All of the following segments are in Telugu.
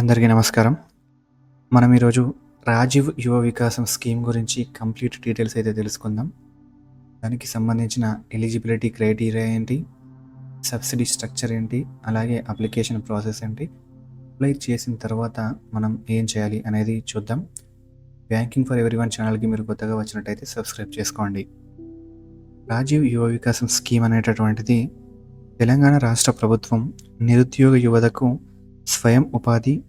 అందరికీ నమస్కారం. మనం ఈరోజు రాజీవ్ యువ వికాసం స్కీమ్ గురించి కంప్లీట్ డీటెయిల్స్ అయితే తెలుసుకుందాం. దానికి సంబంధించిన ఎలిజిబిలిటీ క్రైటీరియా ఏంటి? సబ్సిడీ స్ట్రక్చర్ ఏంటి? అలాగే అప్లికేషన్ ప్రాసెస్ ఏంటి? అప్లై చేసిన తర్వాత మనం ఏం చేయాలి అనేది చూద్దాం. బ్యాంకింగ్ ఫర్ ఎవరి వన్ ఛానల్కి మీరు కొత్తగా వచ్చినట్టయితే సబ్స్క్రైబ్ చేసుకోండి. రాజీవ్ యువ వికాసం స్కీమ్ అనేటటువంటిది తెలంగాణ రాష్ట్ర ప్రభుత్వం నిరుద్యోగ యువతకు స్వయం ఉపాధి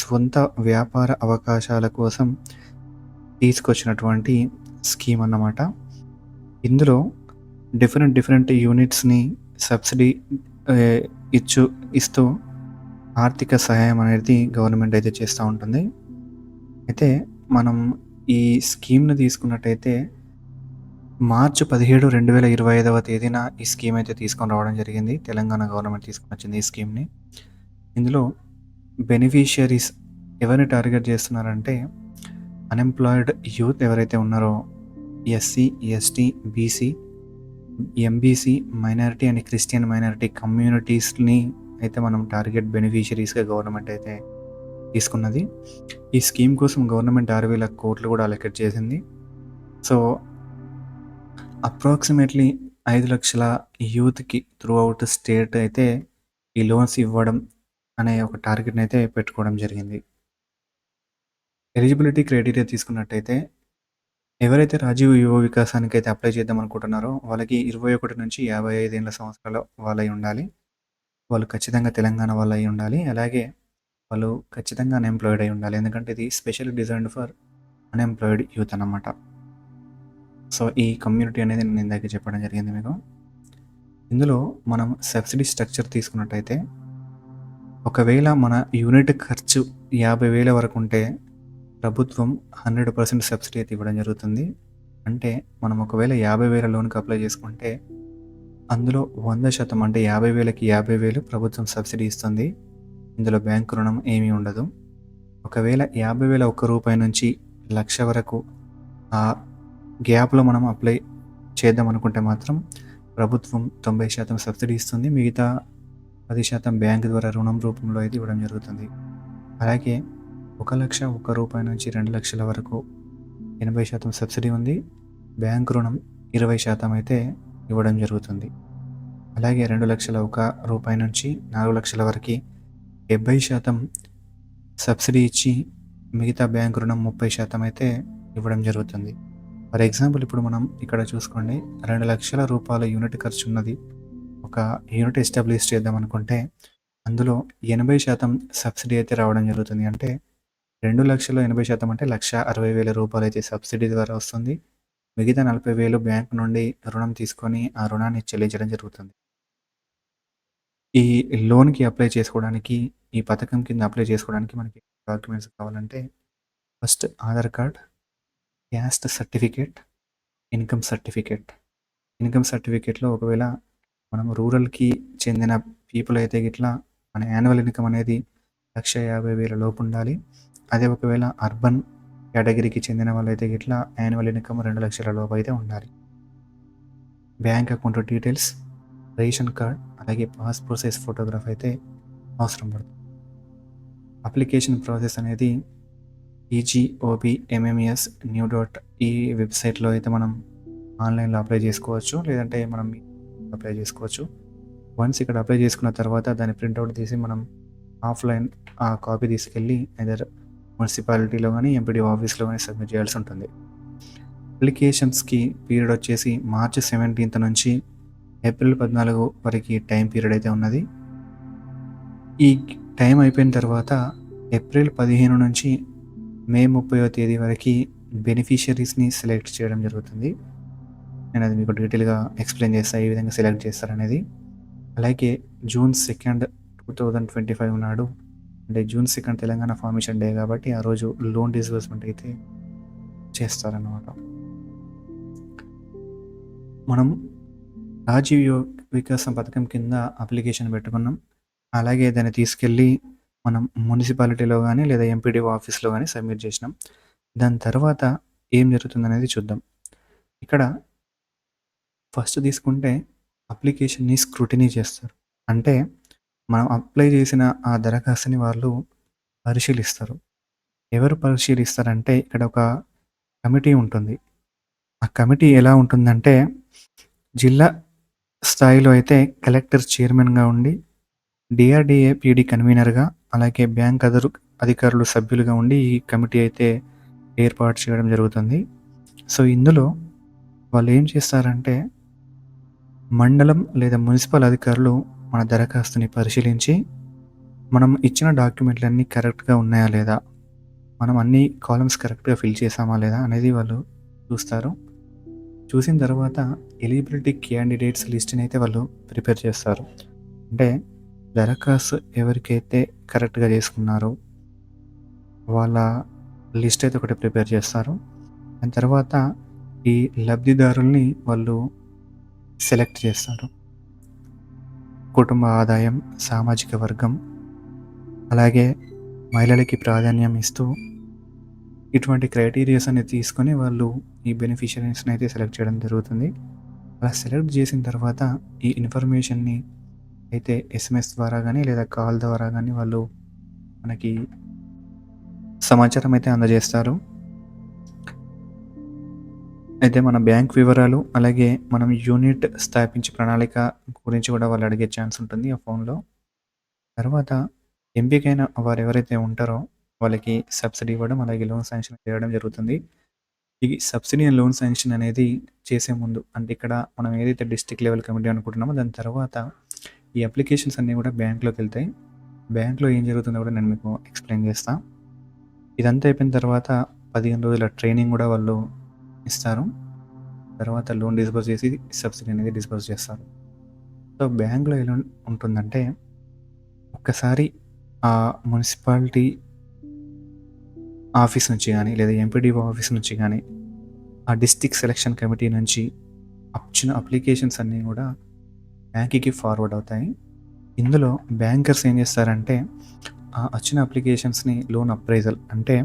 స్వంత వ్యాపార అవకాశాల కోసం తీసుకొచ్చినటువంటి స్కీమ్ అన్నమాట. ఇందులో డిఫరెంట్ డిఫరెంట్ యూనిట్స్ని సబ్సిడీ ఇచ్చు ఇస్తూ ఆర్థిక సహాయం అనేది గవర్నమెంట్ అయితే చేస్తూ ఉంటుంది. అయితే మనం ఈ స్కీమ్ను తీసుకున్నట్టయితే మార్చి పదిహేడు రెండు వేల ఇరవై ఐదవ తేదీన ఈ స్కీమ్ అయితే తీసుకొని రావడం జరిగింది. తెలంగాణ గవర్నమెంట్ తీసుకొని వచ్చింది ఈ స్కీమ్ని. ఇందులో బెనిఫిషియరీస్ ఎవరిని టార్గెట్ చేస్తున్నారంటే అన్ఎంప్లాయిడ్ యూత్ ఎవరైతే ఉన్నారో SC ST BC MBC minority and Christian minority కమ్యూనిటీస్ని అయితే మనం టార్గెట్ బెనిఫిషరీస్గా గవర్నమెంట్ అయితే తీసుకున్నది. ఈ స్కీమ్ కోసం గవర్నమెంట్ ఆరు వేల కోట్లు కూడా అలకెట్ చేసింది. సో అప్రాక్సిమేట్లీ ఐదు లక్షల యూత్కి త్రూ అవుట్ స్టేట్ అయితే ఈ లోన్స్ ఇవ్వడం అనే ఒక టార్గెట్ని అయితే పెట్టుకోవడం జరిగింది. ఎలిజిబిలిటీ క్రైటీరియా తీసుకున్నట్టయితే ఎవరైతే రాజీవ్ యువ వికాసానికి అయితే అప్లై చేద్దాం అనుకుంటున్నారో వాళ్ళకి ఇరవై ఒకటి నుంచి యాభై ఐదేళ్ళ సంవత్సరాల వాళ్ళై ఉండాలి. వాళ్ళు ఖచ్చితంగా తెలంగాణ వాళ్ళు అయి ఉండాలి. అలాగే వాళ్ళు ఖచ్చితంగా అన్ఎంప్లాయిడ్ అయి ఉండాలి. ఎందుకంటే ఇది special designed for unemployed youth అన్నమాట. సో ఈ కమ్యూనిటీ అనేది నేను ఇందాక చెప్పడం జరిగింది మీకు. ఇందులో మనం సబ్సిడీ స్ట్రక్చర్ తీసుకున్నట్టయితే ఒకవేళ మన యూనిట్ ఖర్చు యాభై వేల వరకు ఉంటే ప్రభుత్వం హండ్రెడ్ పర్సెంట్ సబ్సిడీ అయితే ఇవ్వడం జరుగుతుంది. అంటే మనం ఒకవేళ యాభై వేల లోన్కి అప్లై చేసుకుంటే అందులో వంద శాతం అంటే యాభై వేలకి యాభై వేలు ప్రభుత్వం సబ్సిడీ ఇస్తుంది. ఇందులో బ్యాంకు రుణం ఏమీ ఉండదు. ఒకవేళ యాభై వేల ఒక్క రూపాయి నుంచి లక్ష వరకు ఆ గ్యాప్లో మనం అప్లై చేద్దాం అనుకుంటే మాత్రం ప్రభుత్వం తొంభై శాతం సబ్సిడీ ఇస్తుంది. మిగతా పది శాతం బ్యాంక్ ద్వారా రుణం రూపంలో అయితే ఇవ్వడం జరుగుతుంది. అలాగే ఒక లక్ష ఒక్క రూపాయి నుంచి రెండు లక్షల వరకు ఎనభై శాతం సబ్సిడీ ఉంది. బ్యాంక్ రుణం ఇరవై శాతం అయితే ఇవ్వడం జరుగుతుంది. అలాగే రెండు లక్షల ఒక రూపాయి నుంచి నాలుగు లక్షల వరకు డెబ్బై శాతం సబ్సిడీ ఇచ్చి మిగతా బ్యాంక్ రుణం ముప్పై శాతం అయితే ఇవ్వడం జరుగుతుంది. ఫర్ ఎగ్జాంపుల్ ఇప్పుడు మనం ఇక్కడ చూసుకోండి. రెండు లక్షల రూపాయల యూనిట్ ఖర్చు ఉన్నది. ఒక యూనిట్ ఎస్టాబ్లిష్ చేద్దాం అనుకుంటే అందులో ఎనభై శాతం సబ్సిడీ అయితే రావడం జరుగుతుంది. అంటే రెండు లక్షల ఎనభై శాతం అంటే లక్ష అరవై వేల రూపాయలు అయితే సబ్సిడీ ద్వారా వస్తుంది. మిగతా నలభై వేలు బ్యాంక్ నుండి రుణం తీసుకొని ఆ రుణాన్ని చెల్లించడం జరుగుతుంది. ఈ లోన్కి అప్లై చేసుకోవడానికి ఈ పథకం కింద అప్లై చేసుకోవడానికి మనకి డాక్యుమెంట్స్ కావాలంటే first Aadhaar card caste certificate income certificate. Income సర్టిఫికేట్లో ఒకవేళ మనం రూరల్కి చెందిన పీపుల్ అయితే గిట్లా మన యాన్యువల్ ఇన్కమ్ అనేది లక్ష యాభై వేల లోపు ఉండాలి. అదే ఒకవేళ అర్బన్ కేటగిరీకి చెందిన వాళ్ళైతే గిట్లా యాన్యువల్ ఇన్కమ్ రెండు లక్షల లోపు అయితే ఉండాలి. Bank account details ration card అలాగే పాస్పోర్ట్ సైజ్ ఫోటోగ్రాఫ్ అయితే అవసరం పడుతుంది. అప్లికేషన్ ప్రాసెస్ అనేది ఈజీఓబి ఎంఎంఎస్ న్యూ డాట్ ఈ వెబ్సైట్లో అయితే మనం ఆన్లైన్లో అప్లై చేసుకోవచ్చు. లేదంటే మనం అప్లై చేసుకోవచ్చు. వన్స్ ఇక్కడ అప్లై చేసుకున్న తర్వాత దాని ప్రింట్అవుట్ తీసి మనం ఆఫ్లైన్ ఆ కాపీ తీసుకెళ్ళి ఎదర్ మున్సిపాలిటీలో కానీ ఎంపీడీ ఆఫీస్లో కానీ సబ్మిట్ చేయాల్సి ఉంటుంది. అప్లికేషన్స్కి పీరియడ్ వచ్చేసి మార్చి సెవెంటీన్త్ నుంచి ఏప్రిల్ పద్నాలుగు వరకు టైం పీరియడ్ అయితే ఉన్నది. ఈ టైం అయిపోయిన తర్వాత ఏప్రిల్ పదిహేను నుంచి మే ముప్పైవ తేదీ వరకు బెనిఫిషరీస్ని సెలెక్ట్ చేయడం జరుగుతుంది. నేను అది మీకు డీటెయిల్గా ఎక్స్ప్లెయిన్ చేస్తాను ఏ విధంగా సెలెక్ట్ చేస్తారనేది. అలాగే June second two thousand twenty five నాడు అంటే June second Telangana formation day కాబట్టి ఆ రోజు లోన్ డిస్బర్స్మెంట్ అయితే చేస్తారన్నమాట. మనం రాజీవ్ యువ వికాసం పథకం కింద అప్లికేషన్ పెట్టుకున్నాం. అలాగే దాన్ని తీసుకెళ్ళి మనం మున్సిపాలిటీలో కానీ లేదా ఎంపీడీ ఆఫీస్లో కానీ సబ్మిట్ చేసినాం. దాని తర్వాత ఏం జరుగుతుందనేది చూద్దాం. ఇక్కడ ఫస్ట్ తీసుకుంటే అప్లికేషన్ని స్క్రూటినీ చేస్తారు అంటే మనం అప్లై చేసిన ఆ దరఖాస్తుని వాళ్ళు పరిశీలిస్తారు. ఎవరు పరిశీలిస్తారంటే ఇక్కడ ఒక కమిటీ ఉంటుంది. ఆ కమిటీ ఎలా ఉంటుందంటే జిల్లా స్థాయిలో అయితే కలెక్టర్ చైర్మన్‌గా ఉండి, డిఆర్డిఏ పీడీ కన్వీనర్‌గా, అలాగే బ్యాంక్ అదరు అధికారులు సభ్యులుగా ఉండి ఈ కమిటీ అయితే ఏర్పాటు చేయడం జరుగుతుంది. సో, ఇందులో వాళ్ళు ఏం చేస్తారంటే మండలం లేదా మున్సిపల్ అధికారులు మన దరఖాస్తుని పరిశీలించి, మనం ఇచ్చిన డాక్యుమెంట్‌లన్నీ కరెక్ట్‌గా ఉన్నాయా లేదా? మనం అన్ని కాలమ్స్ కరెక్ట్‌గా ఫిల్ చేసామా లేదా? అనేది వాళ్ళు చూస్తారు. చూసిన తర్వాత ఎలిజిబిలిటీ క్యాండిడేట్స్ లిస్ట్‌ని అయితే వాళ్ళు ప్రిపేర్ చేస్తారు. అంటే దరఖాస్తు ఎవరికైతే కరెక్ట్‌గా చేసుకున్నారో వాళ్ళ లిస్ట్ అయితే ఒకటి ప్రిపేర్ చేస్తారు. దాని తర్వాత ఈ లబ్ధిదారుల్ని వాళ్ళు సెలెక్ట్ చేస్తారు. కుటుంబ ఆదాయం, సామాజిక వర్గం, అలాగే మహిళలకి ప్రాధాన్యం ఇస్తూ ఇటువంటి క్రైటీరియాస్ అనేది తీసుకొని వాళ్ళు ఈ బెనిఫిషరీస్‌ని అయితే సెలెక్ట్ చేయడం జరుగుతుంది. అలా సెలెక్ట్ చేసిన తర్వాత ఈ ఇన్ఫర్మేషన్‌ని అయితే ఎస్ఎంఎస్ ద్వారా కానీ లేదా కాల్ ద్వారా కానీ వాళ్ళు మనకి సమాచారం అయితే అందజేస్తారు. అయితే మన బ్యాంక్ వివరాలు, అలాగే మనం యూనిట్ స్థాపించే ప్రణాళిక గురించి కూడా వాళ్ళు అడిగే ఛాన్స్ ఉంటుంది ఆ ఫోన్‌లో. తర్వాత ఎంపికైన వారు ఎవరైతే ఉంటారో వాళ్ళకి సబ్సిడీ ఇవ్వడం, అలాగే లోన్ శాంక్షన్ చేయడం జరుగుతుంది. ఈ సబ్సిడీ అండ్ లోన్ శాంక్షన్ అనేది చేసే ముందు అంటే ఇక్కడ మనం ఏదైతే డిస్ట్రిక్ట్ లెవెల్ కమిటీ అనుకుంటున్నామో దాని తర్వాత ఈ అప్లికేషన్స్ అన్నీ కూడా బ్యాంక్‌లోకెళ్తాయి. బ్యాంక్‌లో ఏం జరుగుతుందో కూడా నేను మీకు ఎక్స్‌ప్లెయిన్ చేస్తాను ఇదంతా అయిపోయిన తర్వాత 15 రోజుల ట్రైనింగ్ కూడా వాళ్ళు ఇస్తారు. తర్వాత లోన్ డిస్బర్స్ చేసి సబ్సిడీ అనేది డిస్బర్స్ చేస్తారు. సో, బ్యాంక్‌లో ఎలా ఉంటుందంటే ఒక్కసారి ఆ మున్సిపాలిటీ ఆఫీస్ నుంచి కానీ లేదా ఎంపీడీఓ ఆఫీస్ నుంచి కానీ ఆ డిస్ట్రిక్ట్ సెలక్షన్ కమిటీ నుంచి వచ్చిన అప్లికేషన్స్ అన్నీ కూడా బ్యాంక్‌కి ఫార్వర్డ్ అవుతాయి. ఇందులో బ్యాంకర్స్ ఏం చేస్తారంటే ఆ వచ్చిన అప్లికేషన్స్‌ని లోన్ అప్రైజల్ అంటే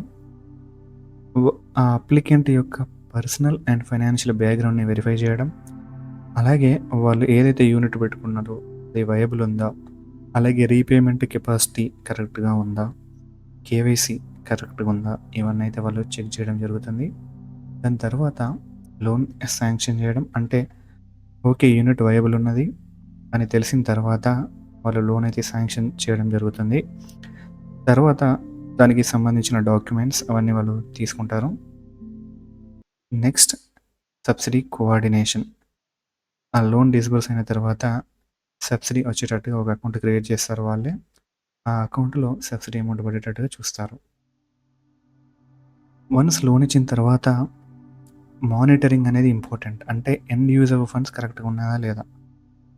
ఆ అప్లికెంట్ యొక్క పర్సనల్ అండ్ ఫైనాన్షియల్ బ్యాక్‌గ్రౌండ్‌ని వెరిఫై చేయడం, అలాగే వాళ్ళు ఏదైతే యూనిట్ పెట్టుకున్నారో అది వయబుల్ ఉందా? అలాగే రీపేమెంట్ కెపాసిటీ కరెక్ట్‌గా ఉందా? కేవైసీ కరెక్ట్‌గా ఉందా? ఇవన్నీ అయితే వాళ్ళు చెక్ చేయడం జరుగుతుంది. దాని తర్వాత లోన్ శాంక్షన్ చేయడం అంటే ఓకే. యూనిట్ వయబుల్ ఉన్నది అని తెలిసిన తర్వాత వాళ్ళు లోన్ అయితే శాంక్షన్ చేయడం జరుగుతుంది. తర్వాత దానికి సంబంధించిన డాక్యుమెంట్స్ అవన్నీ వాళ్ళు తీసుకుంటారు. Next subsidy coordination. ఆ లోన్ డిస్బర్స్ అయిన తర్వాత సబ్సిడీ వచ్చేటట్టుగా ఒక అకౌంట్ క్రియేట్ చేస్తారు వాళ్ళే. ఆ అకౌంట్‌లో సబ్సిడీ అమౌంట్ పడేటట్టుగా చూస్తారు. వన్స్ లోన్ ఇచ్చిన తర్వాత మానిటరింగ్ అనేది ఇంపార్టెంట్. అంటే ఎండ్ యూజర్ ఫండ్స్ కరెక్ట్‌గా ఉన్నాయా లేదా?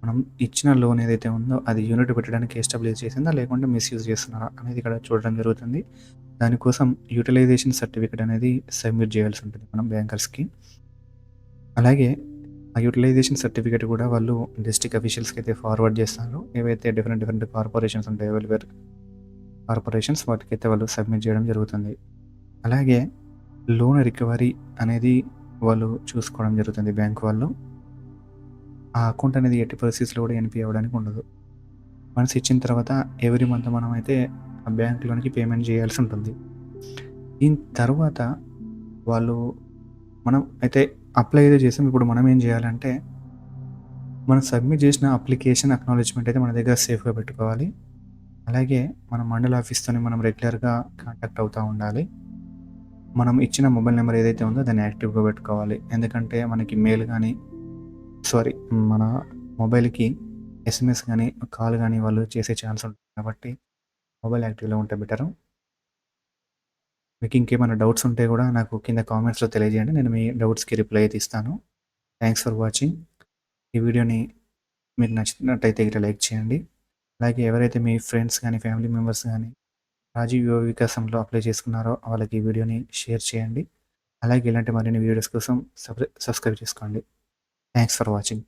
మనం ఇచ్చిన లోన్ ఏదైతే ఉందో అది యూనిట్ పెట్టడానికి ఎస్టాబ్లిష్ చేసిందా? లేకుంటే మిస్‌యూజ్ చేస్తున్నారా? అనేది ఇక్కడ చూడడం జరుగుతుంది. దానికోసం యుటిలైజేషన్ సర్టిఫికేట్ అనేది సబ్మిట్ చేయాల్సి ఉంటుంది మనం బ్యాంకర్స్‌కి. అలాగే ఆ యుటిలైజేషన్ సర్టిఫికేట్ కూడా వాళ్ళు డిస్ట్రిక్ట్ అఫీషియల్స్‌కి అయితే ఫార్వర్డ్ చేస్తారు. ఏవైతే డిఫరెంట్ డిఫరెంట్ కార్పొరేషన్స్ ఉంటాయో వెల్వేర్ కార్పొరేషన్స్ వాటికైతే వాళ్ళు సబ్మిట్ చేయడం జరుగుతుంది. అలాగే లోన్ రికవరీ అనేది వాళ్ళు చూసుకోవడం జరుగుతుంది బ్యాంక్ వాళ్ళు. ఆ అకౌంట్ అనేది ఎట్టి పరిస్థితిలో కూడా ఎన్పి అవ్వడానికి ఉండదు. మనసు ఇచ్చిన తర్వాత ఎవ్రీ మంత్ మనమైతే ఆ బ్యాంక్‌లోనికి పేమెంట్ చేయాల్సి ఉంటుంది. దీని తర్వాత వాళ్ళు మనం అయితే అప్లై అయితే చేసాం. ఇప్పుడు మనం ఏం చేయాలంటే మనం సబ్మిట్ చేసిన అప్లికేషన్ అక్నాలెడ్జ్‌మెంట్ అయితే మన దగ్గర సేఫ్‌గా పెట్టుకోవాలి. అలాగే మన మండల ఆఫీస్‌తోని మనం రెగ్యులర్‌గా కాంటాక్ట్ అవుతూ ఉండాలి. మనం ఇచ్చిన మొబైల్ నెంబర్ ఏదైతే ఉందో దాన్ని యాక్టివ్‌గా పెట్టుకోవాలి. ఎందుకంటే మనకి మెయిల్ కానీ సారీ మన మొబైల్‌కి ఎస్ఎంఎస్ కానీ కాల్ కానీ వాళ్ళు చేసే ఛాన్స్ ఉంటుంది కాబట్టి మొబైల్ యాక్టివ్‌లో ఉంటే బెటరు. మీకు ఇంకేమైనా డౌట్స్ ఉంటే కూడా నాకు కింద కామెంట్స్‌లో తెలియజేయండి. నేను మీ డౌట్స్‌కి రిప్లై అయితే ఇస్తాను. For watching. ఈ వీడియోని మీకు నచ్చినట్టయితే ఇట్లా లైక్ చేయండి. అలాగే ఎవరైతే మీ ఫ్రెండ్స్ కానీ ఫ్యామిలీ మెంబర్స్ కానీ రాజీవ్ యువ వికాసంలో అప్లై చేసుకున్నారో వాళ్ళకి ఈ వీడియోని షేర్ చేయండి. అలాగే ఇలాంటి మరిన్ని వీడియోస్ కోసం సబ్ సబ్స్క్రైబ్ చేసుకోండి. Thanks for watching.